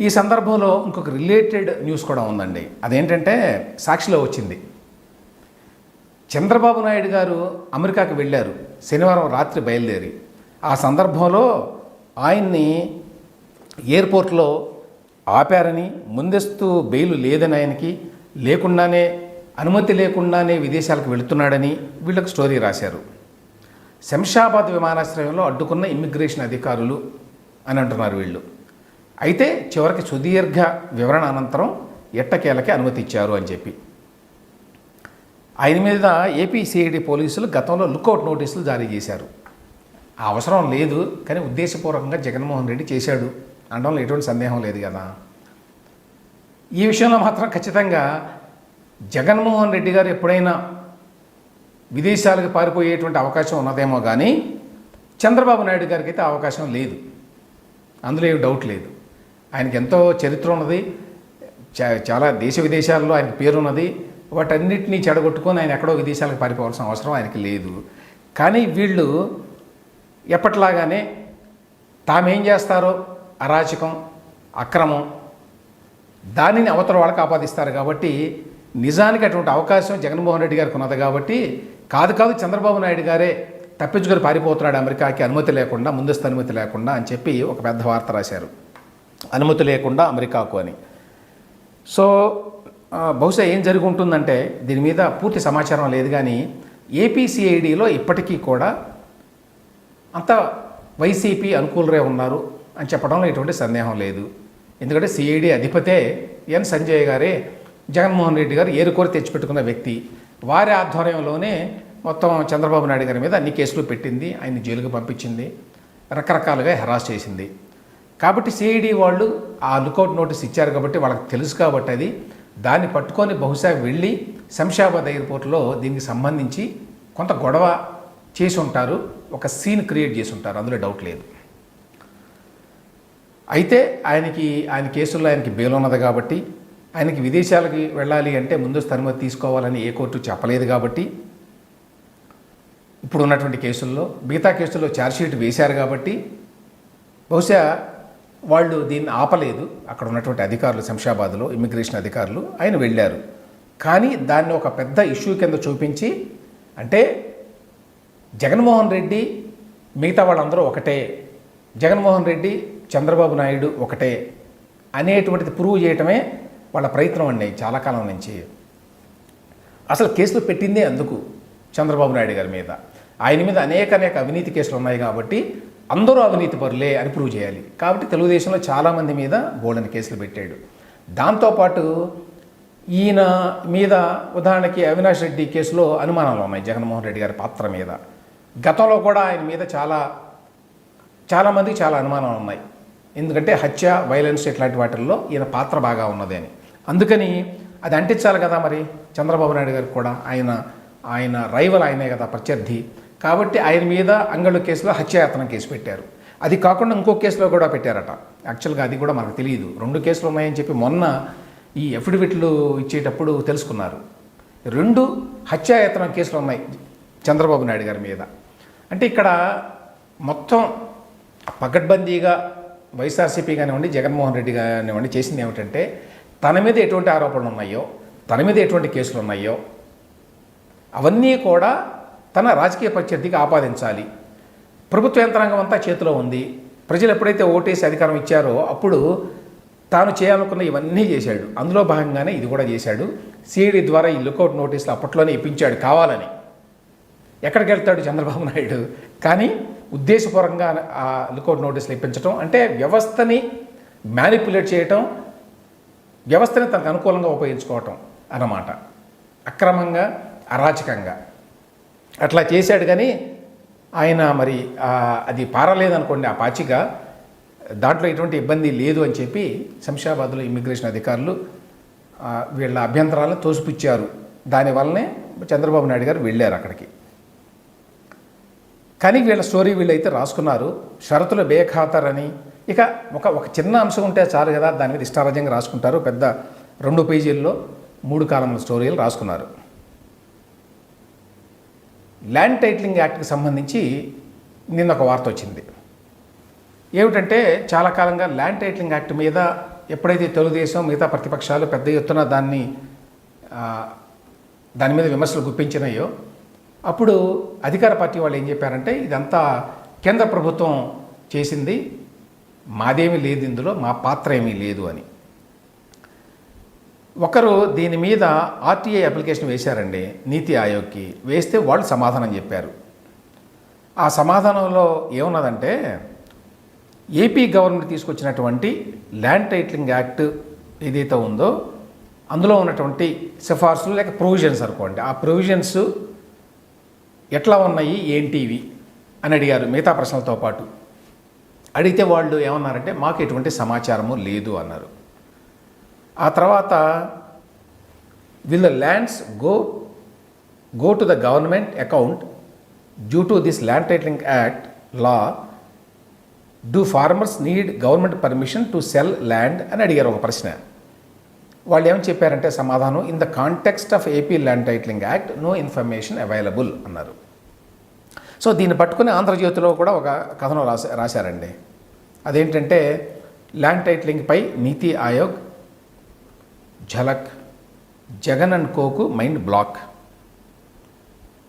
ఈ సందర్భంలో ఇంకొక రిలేటెడ్ న్యూస్ కూడా ఉందండి. అదేంటంటే సాక్షిలో వచ్చింది. చంద్రబాబు నాయుడు గారు అమెరికాకి వెళ్ళారు. శనివారం రాత్రి బయలుదేరి. ఆ సందర్భంలో ఆయన్ని ఎయిర్పోర్ట్లో ఆపారని ముందస్తు బెయిల్ లేదని ఆయనకి లేకుండానే అనుమతి లేకుండానే విదేశాలకు వెళుతున్నాడని వీళ్ళకి స్టోరీ రాశారు. శంషాబాద్ విమానాశ్రయంలో అడ్డుకున్న ఇమ్మిగ్రేషన్ అధికారులు అని అంటున్నారు వీళ్ళు. అయితే చివరికి సుదీర్ఘ వివరణ అనంతరం ఎట్టకేలకి అనుమతి ఇచ్చారు అని చెప్పి. ఆయన మీద ఏపీ సిఐడి పోలీసులు గతంలో లుకౌట్ నోటీసులు జారీ చేశారు. ఆ అవసరం లేదు కానీ ఉద్దేశపూర్వకంగా జగన్మోహన్ రెడ్డి చేశాడు. అనడంలో ఎటువంటి సందేహం లేదు కదా. ఈ విషయంలో మాత్రం ఖచ్చితంగా జగన్మోహన్ రెడ్డి గారు ఎప్పుడైనా విదేశాలకు పారిపోయేటువంటి అవకాశం ఉన్నదేమో కానీ చంద్రబాబు నాయుడు గారికి అయితే అవకాశం లేదు. అందులో ఏ డౌట్ లేదు. ఆయనకి ఎంతో చరిత్ర ఉన్నది. చాలా దేశ విదేశాల్లో ఆయనకి పేరున్నది. వాటన్నిటినీ చెడగొట్టుకొని ఆయన ఎక్కడో విదేశాలకు పారిపోవాల్సిన అవసరం ఆయనకి లేదు. కానీ వీళ్ళు ఎప్పటిలాగానే తామేం చేస్తారో? అరాచకం అక్రమం దానిని అవతల వాళ్ళకి ఆపాదిస్తారు కాబట్టి నిజానికి అటువంటి అవకాశం జగన్మోహన్ రెడ్డి గారికి ఉన్నది కాబట్టి కాదు కాదు చంద్రబాబు నాయుడు గారే తప్పించుకొని పారిపోతున్నాడు అమెరికాకి అనుమతి లేకుండా ముందస్తు అనుమతి లేకుండా అని చెప్పి ఒక పెద్ద వార్త రాశారు. అనుమతి లేకుండా అమెరికాకు అని. సో బహుశా ఏం జరిగి ఉంటుందంటే దీని మీద పూర్తి సమాచారం లేదు కానీ ఏపీసీఐడిలో ఇప్పటికీ కూడా అంత వైసీపీ అనుకూలరే ఉన్నారు అని చెప్పడంలో ఎటువంటి సందేహం లేదు. ఎందుకంటే సిఐడి అధిపతే ఎన్ సంజయ్ గారే జగన్మోహన్ రెడ్డి గారు ఏరుకోరి తెచ్చిపెట్టుకున్న వ్యక్తి. వారి ఆధ్వర్యంలోనే మొత్తం చంద్రబాబు నాయుడు గారి మీద అన్ని కేసులు పెట్టింది ఆయన జైలుకు పంపించింది రకరకాలుగా హెరాస్ చేసింది. కాబట్టి సిఐడి వాళ్ళు ఆ లుకౌట్ నోటీస్ ఇచ్చారు కాబట్టి వాళ్ళకి తెలుసు కాబట్టి అది. దాన్ని పట్టుకొని బహుశా వెళ్ళి శంషాబాద్ ఎయిర్పోర్ట్లో దీనికి సంబంధించి కొంత గొడవ చేసి ఉంటారు ఒక సీన్ క్రియేట్ చేసి ఉంటారు అందులో డౌట్ లేదు. అయితే ఆయనకి ఆయన కేసుల్లో ఆయనకి బెయిల్ ఉన్నది కాబట్టి ఆయనకి విదేశాలకి వెళ్ళాలి అంటే ముందస్తు అనుమతి తీసుకోవాలని ఏ కోర్టు చెప్పలేదు కాబట్టి ఇప్పుడు ఉన్నటువంటి కేసుల్లో మిగతా కేసుల్లో ఛార్జ్షీట్ వేశారు కాబట్టి బహుశా వాళ్ళు దీన్ని ఆపలేదు. అక్కడ ఉన్నటువంటి అధికారులు శంషాబాద్లో ఇమిగ్రేషన్ అధికారులు ఆయన వెళ్ళారు. కానీ దాన్ని ఒక పెద్ద ఇష్యూ కింద చూపించి అంటే జగన్మోహన్ రెడ్డి మిగతా వాళ్ళందరూ ఒకటే జగన్మోహన్ రెడ్డి చంద్రబాబు నాయుడు ఒకటే అనేటువంటిది ప్రూవ్ చేయటమే వాళ్ళ ప్రయత్నం అండి చాలా కాలం నుంచి. అసలు కేసులు పెట్టిందే అందుకు చంద్రబాబు నాయుడు గారి మీద. ఆయన మీద అనేక అనేక అవినీతి కేసులు ఉన్నాయి కాబట్టి అందరూ అవినీతి పరులే అని ప్రూవ్ చేయాలి. కాబట్టి తెలుగుదేశంలో చాలామంది మీద బోల్డని కేసులు పెట్టాడు. దాంతోపాటు ఈయన మీద ఉదాహరణకి అవినాష్ రెడ్డి కేసులో అనుమానాలు ఉన్నాయి జగన్మోహన్ రెడ్డి గారి పాత్ర మీద. గతంలో కూడా ఆయన మీద చాలా చాలామందికి చాలా అనుమానాలు ఉన్నాయి. ఎందుకంటే హత్య వైలెన్స్ ఇట్లాంటి వాటిల్లో ఈయన పాత్ర బాగా ఉన్నది అని. అందుకని అది అంటించాలి కదా మరి. చంద్రబాబు నాయుడు గారు కూడా ఆయన ఆయన రైవల్ ఆయనే కదా ప్రత్యర్థి. కాబట్టి ఆయన మీద అంగళ్ళు కేసులో హత్యాయత్నం కేసు పెట్టారు. అది కాకుండా ఇంకో కేసులో కూడా పెట్టారట. యాక్చువల్గా అది కూడా మనకు తెలియదు. రెండు కేసులు ఉన్నాయని చెప్పి మొన్న ఈ అఫిడవిట్లు ఇచ్చేటప్పుడు తెలుసుకున్నారు. రెండు హత్యాయత్నం కేసులు ఉన్నాయి చంద్రబాబు నాయుడు గారి మీద. అంటే ఇక్కడ మొత్తం పకడ్బందీగా వైఎస్ఆర్సీపీ కానివ్వండి జగన్మోహన్ రెడ్డి కానివ్వండి చేసింది ఏమిటంటే తన మీద ఎటువంటి ఆరోపణలు ఉన్నాయో తన మీద ఎటువంటి కేసులు ఉన్నాయో అవన్నీ కూడా తన రాజకీయ ప్రత్యర్థికి ఆపాదించాలి. ప్రభుత్వ యంత్రాంగం అంతా చేతిలో ఉంది. ప్రజలు ఎప్పుడైతే ఓటేసి అధికారం ఇచ్చారో అప్పుడు తాను చేయాలనుకున్న ఇవన్నీ చేశాడు. అందులో భాగంగానే ఇది కూడా చేశాడు. సిఐడి ద్వారా ఈ లుకౌట్ నోటీసులు అప్పట్లోనే ఇప్పించాడు కావాలని. ఎక్కడికి వెళ్తాడు చంద్రబాబు నాయుడు? కానీ ఉద్దేశపూర్వకంగా ఆ లుకౌట్ నోటీసులు ఇప్పించడం అంటే వ్యవస్థని మ్యానిపులేట్ చేయటం వ్యవస్థని తనకు అనుకూలంగా ఉపయోగించుకోవటం అన్నమాట. అక్రమంగా అరాచకంగా. అట్లా చేశాడు కానీ ఆయన మరి అది పారలేదనుకోండి ఆ పాచిక దాంట్లో ఎటువంటి ఇబ్బంది లేదు అని చెప్పి శంషాబాద్లో ఇమ్మిగ్రేషన్ అధికారులు వీళ్ళ అభ్యంతరాలను తోసిపుచ్చారు. దానివల్లనే చంద్రబాబు నాయుడు గారు వెళ్ళారు అక్కడికి. కానీ వీళ్ళ స్టోరీ వీళ్ళైతే రాసుకున్నారు. షరతులు బేఖాతరని ఇక ఒక ఒక చిన్న అంశం ఉంటే చాలు కదా దాని మీద ఇష్టారాజ్యంగా రాసుకుంటారు. పెద్ద రెండు పేజీల్లో మూడు కాలముల స్టోరీలు రాసుకున్నారు. ల్యాండ్ టైటిలింగ్ యాక్ట్కి సంబంధించి నిన్న ఒక వార్త వచ్చింది. ఏమిటంటే చాలా కాలంగా ల్యాండ్ టైటిలింగ్ యాక్ట్ మీద ఎప్పుడైతే తెలుగుదేశం మిగతా ప్రతిపక్షాలు పెద్ద ఎత్తున దాన్ని దాని మీద విమర్శలు గుప్పించినాయో అప్పుడు అధికార పార్టీ వాళ్ళు ఏం చెప్పారంటే ఇదంతా కేంద్ర ప్రభుత్వం చేసింది మాదేమీ లేదు ఇందులో మా పాత్ర ఏమీ లేదు అని. ఒకరు దీని మీద ఆర్టీఐ అప్లికేషన్ వేశారండి నీతి ఆయోగ్కి. వేస్తే వాళ్ళు సమాధానం చెప్పారు. ఆ సమాధానంలో ఏమున్నదంటే ఏపీ గవర్నమెంట్ తీసుకొచ్చినటువంటి ల్యాండ్ టైటిలింగ్ యాక్ట్ ఏదైతే ఉందో అందులో ఉన్నటువంటి సిఫార్సులు లేక ప్రొవిజన్స్ అనుకోండి. ఆ ప్రొవిజన్స్ ఎట్లా ఉన్నాయి ఏంటివి అని అడిగారు మిగతా ప్రశ్నలతో పాటు. అడిగితే వాళ్ళు ఏమన్నారంటే మాకు ఎటువంటి సమాచారము లేదు అన్నారు. ఆ తర్వాత will the lands go go to the government account due to this land titling act law do farmers need government permission to sell land అని అడిగారు ఒక ప్రశ్న. వాళ్ళు ఏమని చెప్పారంటే సమాధానం in the context of AP land titling act no information available అన్నారు. So దీన్ని పట్టుకుని ఆంధ్రజ్యోతిలో కూడా ఒక కథనం రాశారండి. అదేంటంటే ల్యాండ్ టైటిలింగ్పై నీతి ఆయోగ్ ఝలక్ జగన్ అండ్ కోకు మైండ్ బ్లాక్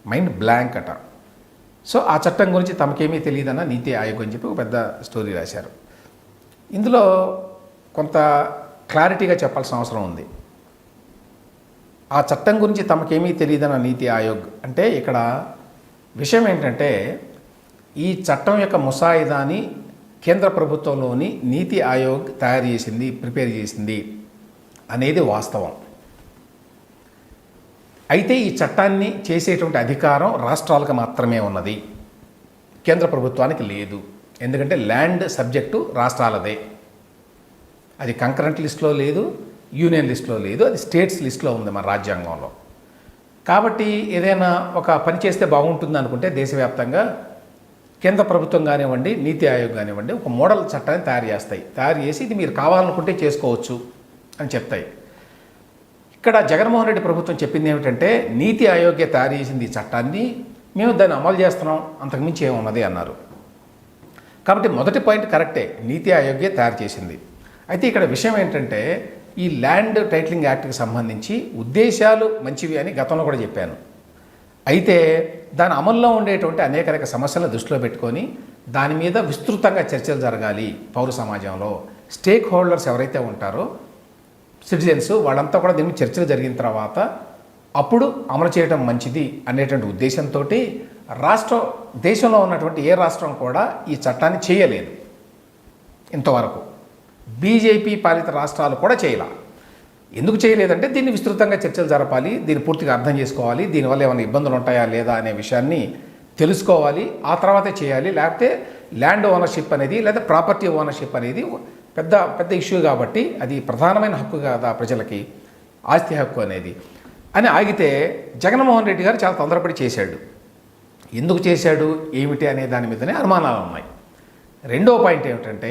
మైండ్ బ్లాంక్ అట. సో ఆ చట్టం గురించి తమకేమీ తెలియదన్న నీతి ఆయోగ్ అని చెప్పి ఒక పెద్ద స్టోరీ రాశారు. ఇందులో కొంత క్లారిటీగా చెప్పాల్సిన అవసరం ఉంది. ఆ చట్టం గురించి తమకేమీ తెలియదన్న నీతి ఆయోగ్ అంటే ఇక్కడ విషయం ఏంటంటే ఈ చట్టం యొక్క ముసాయిదాని కేంద్ర ప్రభుత్వంలోని నీతి ఆయోగ్ తయారు చేసింది ప్రిపేర్ చేసింది. అనేది వాస్తవం. అయితే ఈ చట్టాన్ని చేసేటువంటి అధికారం రాష్ట్రాలకు మాత్రమే ఉన్నది. కేంద్ర ప్రభుత్వానికి లేదు. ఎందుకంటే ల్యాండ్ సబ్జెక్టు రాష్ట్రాలదే. అది కంకరెంట్ లిస్ట్లో లేదు యూనియన్ లిస్ట్లో లేదు అది స్టేట్స్ లిస్ట్లో ఉంది మన రాజ్యాంగంలో. కాబట్టి ఏదైనా ఒక పని చేస్తే బాగుంటుంది అనుకుంటే దేశవ్యాప్తంగా కేంద్ర ప్రభుత్వం కానివ్వండి నీతి ఆయోగ్ కానివ్వండి ఒక మోడల్ చట్టాన్ని తయారు చేస్తాయి. తయారు చేసి ఇది మీరు కావాలనుకుంటే చేసుకోవచ్చు. అని చెప్తాయి. ఇక్కడ జగన్మోహన్ రెడ్డి ప్రభుత్వం చెప్పింది ఏమిటంటే నీతి ఆయోగ్య తయారు చేసింది ఈ చట్టాన్ని మేము దాన్ని అమలు చేస్తున్నాం అంతకుమించి ఏమున్నది అన్నారు. కాబట్టి మొదటి పాయింట్ కరెక్టే నీతి ఆయోగ్య తయారు చేసింది. అయితే ఇక్కడ విషయం ఏంటంటే ఈ ల్యాండ్ టైటిలింగ్ యాక్ట్కి సంబంధించి ఉద్దేశాలు మంచివి అని గతంలో కూడా చెప్పాను. అయితే దాని అమల్లో ఉండేటువంటి అనేక రకాల సమస్యలను దృష్టిలో పెట్టుకొని దాని మీద విస్తృతంగా చర్చలు జరగాలి పౌర సమాజంలో. స్టేక్ హోల్డర్స్ ఎవరైతే ఉంటారో సిటిజన్స్ వాళ్ళంతా కూడా దీని చర్చలు జరిగిన తర్వాత అప్పుడు అమలు చేయడం మంచిది అనేటువంటి ఉద్దేశంతో రాష్ట్ర దేశంలో ఉన్నటువంటి ఏ రాష్ట్రం కూడా ఈ చట్టాన్ని చేయలేదు. ఇంతవరకు బీజేపీ పాలిత రాష్ట్రాలు కూడా చేయాల. ఎందుకు చేయలేదంటే దీన్ని విస్తృతంగా చర్చలు జరపాలి దీన్ని పూర్తిగా అర్థం చేసుకోవాలి దీనివల్ల ఏమైనా ఇబ్బందులు ఉంటాయా లేదా అనే విషయాన్ని తెలుసుకోవాలి ఆ తర్వాతే చేయాలి లేకపోతే ల్యాండ్ ఓనర్షిప్ అనేది లేదా ప్రాపర్టీ ఓనర్షిప్ అనేది పెద్ద పెద్ద ఇష్యూ కాబట్టి అది ప్రధానమైన హక్కు కదా ప్రజలకి? ఆస్తి హక్కు అనేది. అని ఆగితే జగన్మోహన్ రెడ్డి గారు చాలా తొందరపడి చేశాడు. ఎందుకు చేశాడు? ఏమిటి అనే దాని మీదనే అనుమానాలు ఉన్నాయి రెండో పాయింట్ ఏమిటంటే